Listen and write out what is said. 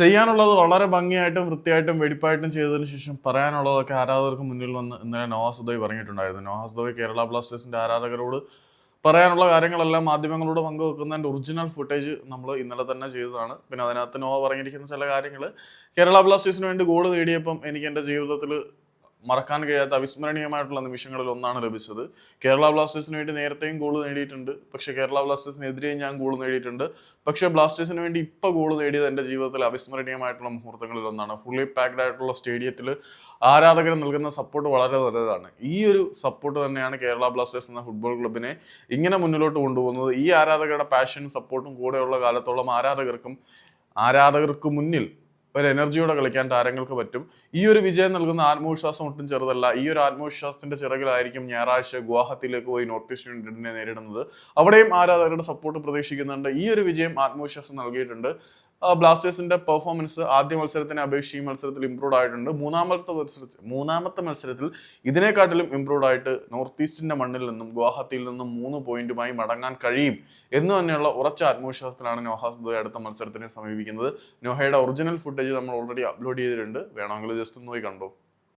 ചെയ്യാനുള്ളത് വളരെ ഭംഗിയായിട്ടും വൃത്തിയായിട്ടും വെടിപ്പായിട്ടും ചെയ്തതിനു ശേഷം പറയാനുള്ളതൊക്കെ ആരാധകർക്ക് മുന്നിൽ വന്ന് ഇന്നലെ നോഹാസ് ഉദയ് പറഞ്ഞിട്ടുണ്ടായിരുന്നു. നോഹാസ് ഉദയ് കേരള ബ്ലാസ്റ്റേഴ്സിന്റെ ആരാധകരോട് പറയാനുള്ള കാര്യങ്ങളെല്ലാം മാധ്യമങ്ങളോട് പങ്കുവെക്കുന്നതിന്റെ ഒറിജിനൽ ഫുട്ടേജ് നമ്മൾ ഇന്നലെ തന്നെ ചെയ്തതാണ്. പിന്നെ അതിനകത്ത് നോവ പറഞ്ഞിരിക്കുന്ന ചില കാര്യങ്ങൾ കേരള ബ്ലാസ്റ്റേഴ്സിന് വേണ്ടി ഗോൾ നേടിയപ്പം എനിക്ക് എന്റെ ജീവിതത്തിൽ മറക്കാൻ കഴിയാത്ത അവിസ്മരണീയമായിട്ടുള്ള നിമിഷങ്ങളിൽ ഒന്നാണ് ലഭിച്ചത്. കേരള ബ്ലാസ്റ്റേഴ്സിന് വേണ്ടി നേരത്തെയും ഗോൾ നേടിയിട്ടുണ്ട്. പക്ഷേ കേരള ബ്ലാസ്റ്റേഴ്സിനെതിരെയും ഞാൻ ഗോൾ നേടിയിട്ടുണ്ട്. പക്ഷേ ബ്ലാസ്റ്റേഴ്സിന് വേണ്ടി ഇപ്പോൾ ഗോൾ നേടിയത് എന്റെ ജീവിതത്തിൽ അവിസ്മരണീയമായിട്ടുള്ള മുഹൂർത്തങ്ങളിൽ ഒന്നാണ്. ഫുള്ളി പാക്ഡ് ആയിട്ടുള്ള സ്റ്റേഡിയത്തിൽ ആരാധകർ നൽകുന്ന സപ്പോർട്ട് വളരെ നല്ലതാണ്. ഈ ഒരു സപ്പോർട്ട് തന്നെയാണ് കേരള ബ്ലാസ്റ്റേഴ്സ് എന്ന ഫുട്ബോൾ ക്ലബിനെ ഇങ്ങനെ മുന്നിലോട്ട് കൊണ്ടുപോകുന്നത്. ഈ ആരാധകരുടെ പാഷനും സപ്പോർട്ടും കൂടെയുള്ള കാലത്തോളം ആരാധകർക്കും ആരാധകർക്ക് മുന്നിൽ ഒരു എനർജിയോടെ കളിക്കാൻ താരങ്ങൾക്ക് പറ്റും. ഈ ഒരു വിജയം നൽകുന്ന ആത്മവിശ്വാസം ഒട്ടും ചെറുതല്ല. ഈ ഒരു ആത്മവിശ്വാസത്തിന്റെ ചിറകിലായിരിക്കും ഞായറാഴ്ച ഗുവാഹത്തിയിലേക്ക് പോയി നോർത്ത് ഈസ്റ്റ് യുണൈറ്റഡിനെ നേരിടുന്നത്. അവിടെയും ആരാധകരുടെ സപ്പോർട്ട് പ്രതീക്ഷിക്കുന്നുണ്ട്. ഈ ഒരു വിജയം ആത്മവിശ്വാസം നൽകിയിട്ടുണ്ട്. ബ്ലാസ്റ്റേഴ്സിന്റെ പെർഫോമൻസ് ആദ്യ മത്സരത്തിനെ അപേക്ഷിച്ച് ഈ മത്സരത്തിൽ ഇംപ്രൂവ് ആയിട്ടുണ്ട്. മൂന്നാമത്തെ മത്സരത്തിൽ മൂന്നാമത്തെ മത്സരത്തിൽ ഇതിനെക്കാട്ടിലും ഇംപ്രൂവ് ആയിട്ട് നോർത്ത് ഈസ്റ്റിന്റെ മണ്ണിൽ നിന്നും ഗുവാഹത്തിയിൽ നിന്നും മൂന്ന് പോയിന്റുമായി മടങ്ങാൻ കഴിയും. എന്ന് തന്നെയുള്ള ഉറച്ച ആത്മവിശ്വാസത്തിലാണ് നോഹാസ് ദോയ് അടുത്ത മത്സരത്തിനെ സമീപിക്കുന്നത്. നോഹയുടെ ഒറിജിനൽ ഫുട്ടേജ് നമ്മൾ ഓൾറെഡി അപ്ലോഡ് ചെയ്തിട്ടുണ്ട്. വേണമെങ്കിൽ ജസ്റ്റ് ഒന്ന് പോയി കണ്ടോ?